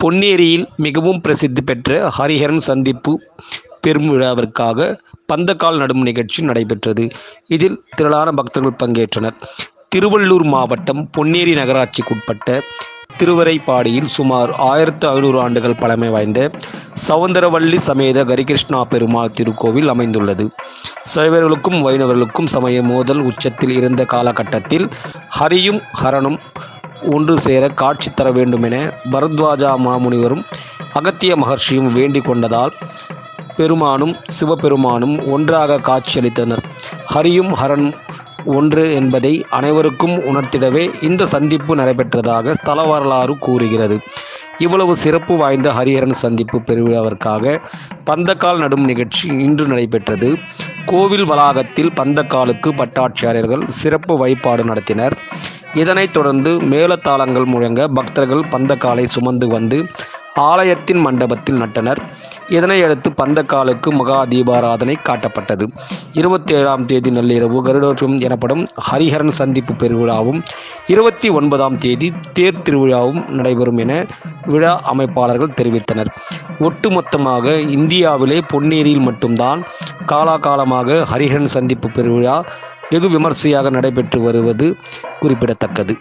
பொன்னேரியில் மிகவும் பிரசித்தி பெற்ற ஹரிஹரன் சந்திப்பு பெருமிழாவிற்காக பந்தக்கால் நடும் நிகழ்ச்சி நடைபெற்றது. இதில் திரளான பக்தர்கள் பங்கேற்றனர். திருவள்ளூர் மாவட்டம் பொன்னேரி நகராட்சிக்குட்பட்ட திருவரைப்பாடியில் சுமார் ஆயிரத்து ஐநூறு ஆண்டுகள் பழமை வாய்ந்த சவுந்தரவள்ளி சமேத கரிகிருஷ்ணா பெருமாள் திருக்கோவில் அமைந்துள்ளது. சைவர்களுக்கும் வைணவர்களுக்கும் சமய மோதல் உச்சத்தில் இருந்த காலகட்டத்தில் ஹரியும் ஹரனும் ஒன்று சேர காட்சி தர வேண்டுமென பரத்வாஜா மாமுனிவரும் அகத்திய மகர்ஷியும் வேண்டிக் கொண்டதால் பெருமானும் சிவபெருமானும் ஒன்றாக காட்சியளித்தனர். ஹரியும் ஹரன் ஒன்று என்பதை அனைவருக்கும் உணர்த்திடவே இந்த சந்திப்பு நடைபெற்றதாக ஸ்தல வரலாறு கூறுகிறது. இவ்வளவு சிறப்பு வாய்ந்த ஹரிஹரன் சந்திப்பு பெறுவதற்காக பந்தக்கால் நடும் நிகழ்ச்சி இன்று நடைபெற்றது. கோவில் வளாகத்தில் பந்தக்காலுக்கு பட்டாட்சியாளர்கள் சிறப்பு வழிபாடு நடத்தினர். இதனைத் தொடர்ந்து மேலத்தாளங்கள் முழங்க பக்தர்கள் பந்தக்காலை சுமந்து வந்து ஆலயத்தின் மண்டபத்தில் நட்டனர். இதனையடுத்து பந்தக்காலுக்கு மகா தீபாராதனை காட்டப்பட்டது. இருபத்தி ஏழாம் தேதி நள்ளிரவு கருடோற்றம் எனப்படும் ஹரிஹரன் சந்திப்பு பெருவிழாவும் இருபத்தி ஒன்பதாம் தேதி தேர் திருவிழாவும் நடைபெறும் என விழா அமைப்பாளர்கள் தெரிவித்தனர். ஒட்டுமொத்தமாக இந்தியாவிலே பொன்னேரியில் மட்டும்தான் காலாகாலமாக ஹரிஹரன் சந்திப்பு பெருவிழா வெகு விமர்சையாக நடைபெற்று வருவது குறிப்பிடத்தக்கது.